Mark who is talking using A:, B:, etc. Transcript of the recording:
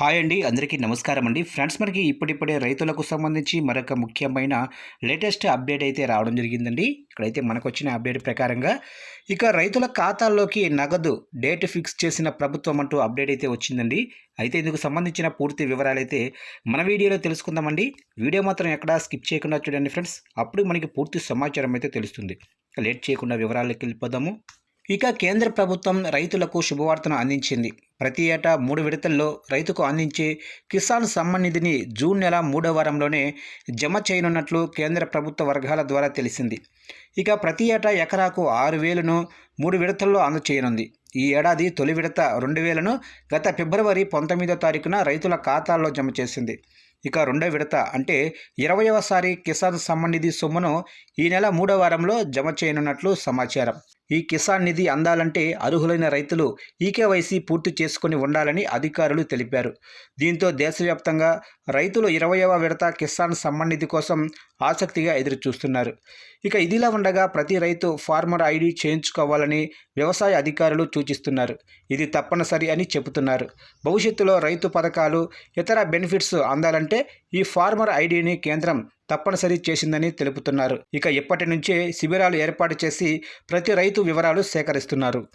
A: Hi అండి అందరికీ నమస్కారం అండి. ఫ్రెండ్స్ మనకి ఇప్పుడిప్పుడే రైతులకు సంబంధించి మరొక ముఖ్యమైన లేటెస్ట్ అప్డేట్ అయితే రావడం జరిగిందండి. ఇక్కడైతే మనకు వచ్చిన అప్డేట్ ప్రకారంగా ఇక రైతుల ఖాతాల్లోకి నగదు డేట్ ఫిక్స్ చేసిన ప్రభుత్వం అంటూ అప్డేట్ అయితే వచ్చిందండి. అయితే ఇందుకు సంబంధించిన పూర్తి వివరాలు అయితే మన వీడియోలో తెలుసుకుందామండి. వీడియో మాత్రం ఎక్కడా స్కిప్ చేయకుండా చూడండి ఫ్రెండ్స్. అప్పుడు మనకి పూర్తి సమాచారం అయితే తెలుస్తుంది. లేట్ చేయకుండా వివరాల్లోకి వెళ్ళిపోదాము. ఇక కేంద్ర ప్రభుత్వం రైతులకు శుభవార్తను అందించింది. ప్రతి ఏటా మూడు విడతల్లో రైతుకు అందించే కిసాన్ సమ్మాన్ నిధిని జూన్ నెల మూడో వారంలోనే జమ చేయనున్నట్లు కేంద్ర ప్రభుత్వ వర్గాల ద్వారా తెలిసింది. ఇక ప్రతి ఏటా ఎకరాకు ఆరు వేలను మూడు విడతల్లో అందచేయనుంది. ఈ ఏడాది తొలి విడత రెండు వేలను గత ఫిబ్రవరి పంతొమ్మిదో తారీఖున రైతుల ఖాతాల్లో జమ చేసింది. ఇక రెండో విడత అంటే ఇరవయవసారి కిసాన్ సమ్మాన్ నిధి సొమ్మును ఈ నెల మూడో వారంలో జమ చేయనున్నట్లు సమాచారం. ఈ కిసాన్ నిధి అందాలంటే అర్హులైన రైతులు ఈకేవైసీ పూర్తి చేసుకుని ఉండాలని అధికారులు తెలిపారు. దీంతో దేశవ్యాప్తంగా రైతులు ఇరవయవ విడత కిసాన్ సమ్మాన్ నిధి కోసం ఆసక్తిగా ఎదురుచూస్తున్నారు. ఇక ఇదిలా ఉండగా ప్రతి రైతు ఫార్మర్ ఐడి చేయించుకోవాలని వ్యవసాయ అధికారులు సూచిస్తున్నారు. ఇది తప్పనిసరి అని చెబుతున్నారు. భవిష్యత్తులో రైతు పథకాలు ఇతర బెనిఫిట్స్ అందాలంటే ఈ ఫార్మర్ ఐడిని కేంద్రం తప్పనిసరి చేసిందని తెలుపుతున్నారు. ఇక ఇప్పటి నుంచే శిబిరాలు ఏర్పాటు చేసి ప్రతి రైతు వివరాలు సేకరిస్తున్నారు.